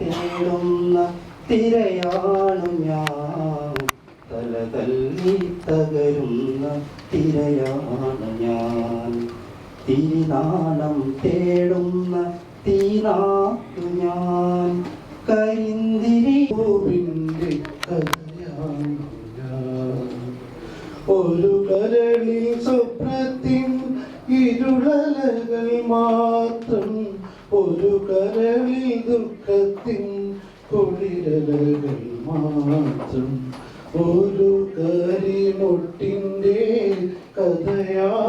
തേടുന്ന തിരയാണു ഞാൻ. തല തല്ലി തകരുന്ന തിരയാണ് ഞാൻ. തിരിനാളം തേടുന്ന തീനാത്തു ഞാൻ. കരിന്തിരി കഥയാണ് ഒരു ഒരു കരളിൽ ദുഃഖത്തിൻ കുളിരലകൾ മാത്രം ഒരു കരിമൊട്ടിന്റെ കഥയാണു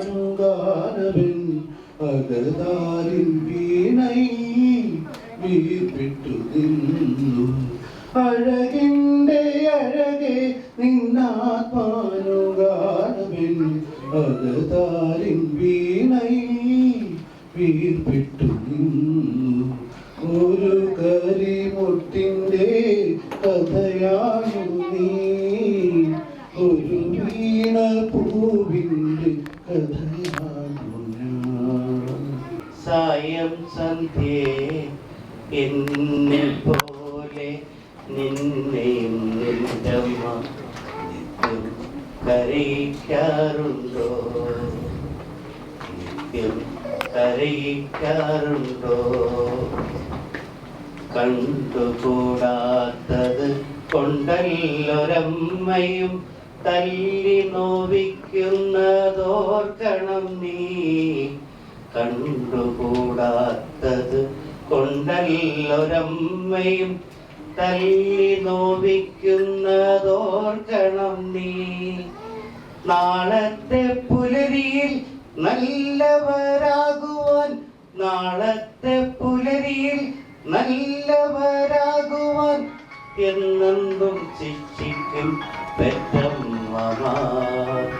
നിന്നാത്മാനുകാരവൻ അകതാരിൻ വീണൈ വീർപ്പിട്ടു നിന്നു. അഴകിന്റെ അഴകെ നിന്നാത്മാനുകാരവൻ അകതാരിൻ വീണൈ വീർപ്പിട്ടു എന്നെ പോലെ നിന്നെയും നിന്റമ്മ കരയിക്കാറുണ്ടോ? നിത്യം കരയിക്കാറുണ്ടോ? കണ്ടുകൂടാത്തത് കൊണ്ടല്ലൊരമ്മയും തല്ലി നോവിക്കുന്നതോർക്കണം നീ. കണ്ടുകൂടാത്തത് കൊണ്ടല്ലൊരമ്മയും തല്ലി നോവിക്കുന്നതോർക്കണം നീ. നാളത്തെ പുലരിയിൽ നല്ലവരാകുവാൻ നാളത്തെ പുലരിയിൽ നല്ലവരാകുവാൻ എന്നെന്നും ശിക്ഷിക്കും പെറ്റമ്മമാർ.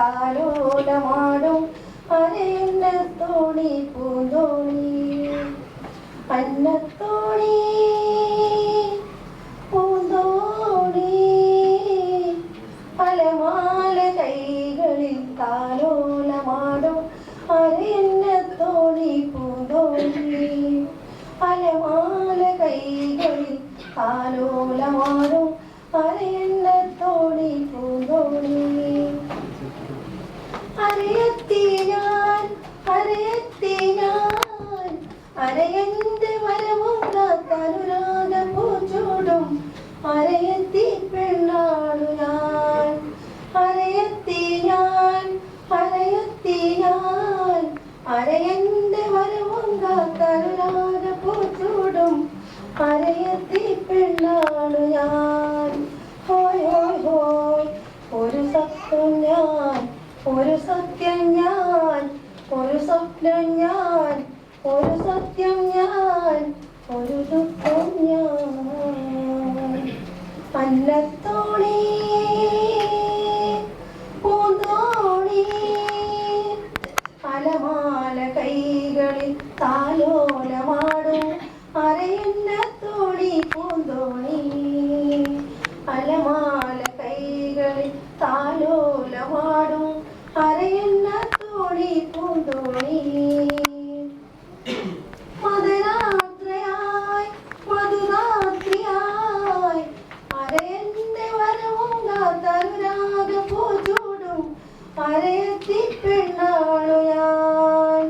താലോലമാടും തോണി പൂന്തോണി അന്നത്തോണി അരയത്തി പെണ്ണാണു ഞാൻ. അരയത്തി ഞാൻ അരയത്തി ഞാൻ. അരയന്റെ വരവും കാത്തനുരാഗ പൂച്ചൂടും അരയത്തി പെണ്ണാണു ഞാൻ ഹോയ് ഹോയ് ഹോയ് ഒരു സത്യം ഞാൻ ഒരു സത്യം ഞാൻ ഒരു സ്വപ്നം ഞാൻ ഒരു സത്യം ഞാൻ ഒരു ദുഃഖം ഞാൻ അന്നത്തോണി പൂന്തോണി അലമാല കൈകളിൽ താലോലമാടും അരയന്ന തോണി പൂന്തോണി അലമാല കൈകളിൽ താലോലമാടും അരയന്ന തോണി പൂന്തോണി മധുരാത്രയായി മധുരാത്രിയായി അരയന്റെ വരവും കാത്തനുരാഗ പൂച്ചൂടും അരയത്തി പെണ്ണാണു ഞാൻ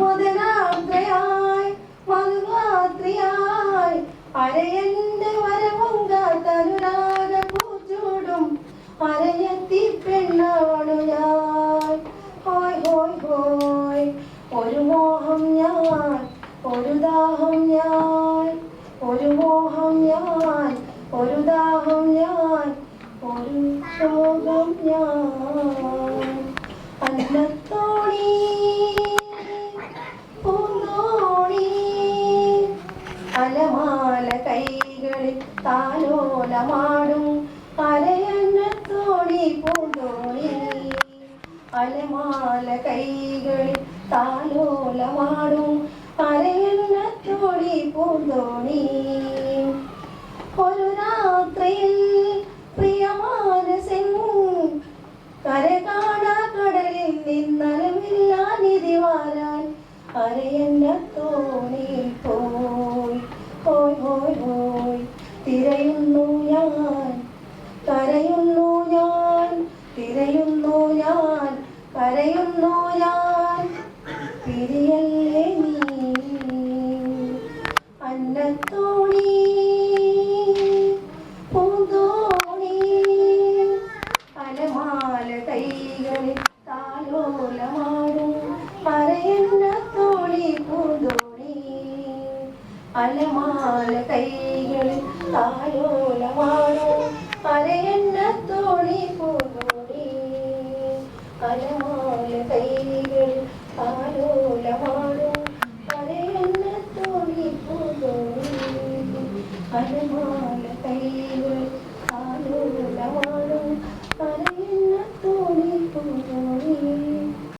മധുരാത്രയായി മധുരാത്രിയായി അരയന്റെ വരവും കാത്തനുരാഗ പൂച്ചൂടും അരയത്തി പെണ്ണാണു ഹോയ് ഹോയ് ഹോയ് ഒരു മോഹം ഞാൻ ഒരു ദാഹം ഞാൻ ഒരു മോഹം ഞാൻ ഒരു ദാഹം ഞാൻ ഒരു ശോകം ഞാൻ. അലമാല കൈകളിൽ താലോലമാടും അരയന്നത്തോണി പൂന്തോണി. ഒരു രാത്രിയിൽ പ്രിയമാനസൻ കര കാണാ കടലിൽ നിന്നലമില്ല നിധി വാരാൻ. അരയന്ന തോണി പോയി ഹോയ് ഹോയ് ഹോയ് തിരയുന്നു ഞാൻ കരയുന്നു ഞാൻ തിരയുന്നു ഞാൻ. കരയുന്നു ഞാൻ പിരിയല്ലേ